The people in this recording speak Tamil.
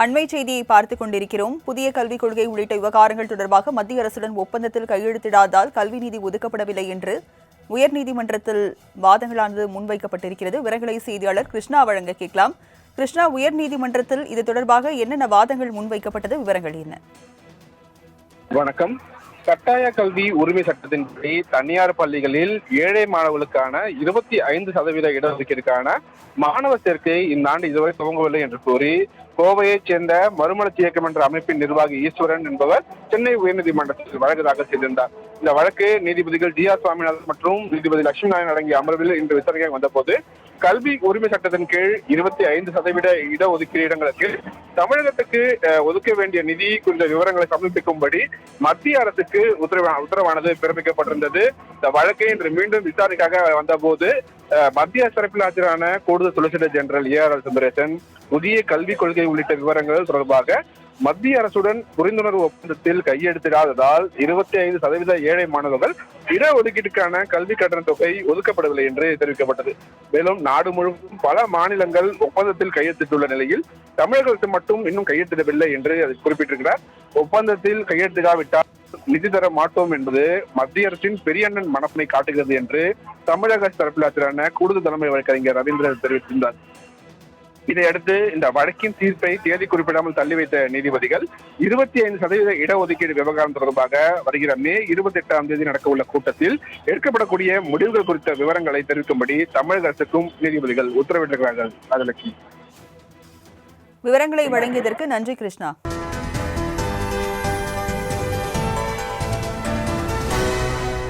அண்மை செய்தியை பார்த்துக் கொண்டிருக்கிறோம். புதிய கல்விக் கொள்கை உள்ளிட்ட விவகாரங்கள் தொடர்பாக மத்திய அரசுடன் ஒப்பந்தத்தில் கையெழுத்திடாதால் கல்வி நிதி ஒதுக்கப்படவில்லை என்று உயர்நீதிமன்றத்தில் வாதங்களானது முன்வைக்கப்பட்டிருக்கிறது. விரகலை செய்தியாளர் கிருஷ்ணா வழங்க கேட்கலாம். கிருஷ்ணா உயர்நீதிமன்றத்தில் இது தொடர்பாக என்னென்ன வாதங்கள் முன்வைக்கப்பட்டது? விவரங்கள் என்ன? வணக்கம். கட்டாய கல்வி உரிமை சட்டத்தின்படி தனியார் பள்ளிகளில் ஏழை மாணவர்களுக்கான இருபத்தி ஐந்து சதவீத இடஒதுக்கீடுக்கான மாணவர் சேர்க்கை இந்த ஆண்டு இதுவரை துவங்கவில்லை என்று கூறி கோவையைச் சேர்ந்த மறுமலர்ச்சி இயக்கம் என்ற அமைப்பின் நிர்வாகி ஈஸ்வரன் என்பவர் சென்னை உயர்நீதிமன்றத்தில் வழக்கு தாக்கல் செய்திருந்தார். இந்த வழக்கு நீதிபதிகள் ஜி ஆர் சுவாமிநாதன் மற்றும் நீதிபதி லட்சுமி நாராயணன் அடங்கிய அமர்வில் இன்று விசாரணையாக வந்தபோது கல்வி உரிமை சட்டத்தின் கீழ் இருபத்தி ஐந்து சதவீத இடஒதுக்கீடு இடங்களுக்கு தமிழகத்துக்கு ஒதுக்க வேண்டிய நிதி குறித்த விவரங்களை சமர்ப்பிக்கும்படி மத்திய அரசுக்கு உத்தரவா உத்தரவானது பிறப்பிக்கப்பட்டிருந்தது. இந்த வழக்கை இன்று மீண்டும் விசாரணைக்காக வந்தபோது அஹ், மத்திய தரப்பில் ஆஜரான கூடுதல் solicitor general A R Sundaresan புதிய கல்விக் கொள்கை உள்ளிட்ட விவரங்கள் தொடர்பாக மத்திய அரசுடன் புரிந்துணர்வு ஒப்பந்தத்தில் கையெழுத்திடாததால் இருபத்தி ஐந்து சதவீத ஏழை மாணவர்கள் இடஒதுக்கீட்டுக்கான கல்வி கட்டண தொகை ஒதுக்கப்படவில்லை என்று தெரிவிக்கப்பட்டது. மேலும் நாடு முழுவதும் பல மாநிலங்கள் ஒப்பந்தத்தில் கையெழுத்திட்டுள்ள நிலையில் தமிழக அரசு மட்டும் இன்னும் கையெழுத்திடவில்லை என்று அதை குறிப்பிட்டிருக்கிறார். ஒப்பந்தத்தில் கையெழுத்திடாவிட்டால் நிதி தர மாட்டோம் என்பது மத்திய அரசின் பெரிய அண்ணன் மனப்பனை காட்டுகிறது என்று தமிழக அரசு தரப்பில் ஆஜரான கூடுதல் தலைமை வழக்கறிஞர் ரவீந்திரன் தெரிவித்திருந்தார். இதையடுத்து இந்த வழக்கின் தீர்ப்பை தேதி குறிப்பிடாமல் தள்ளி வைத்த நீதிபதிகள் இருபத்தி ஐந்து சதவீத இடஒதுக்கீடு விவகாரம் தொடர்பாக வருகிற மே இருபத்தி எட்டாம் தேதி நடக்க உள்ள கூட்டத்தில் எடுக்கப்படக்கூடிய முடிவுகள் குறித்த விவரங்களை தெரிவிக்கும்படி தமிழக அரசுக்கும் நீதிபதிகள் உத்தரவிட்டிருக்கிறார்கள். விவரங்களை வழங்கியதற்கு நன்றி கிருஷ்ணா.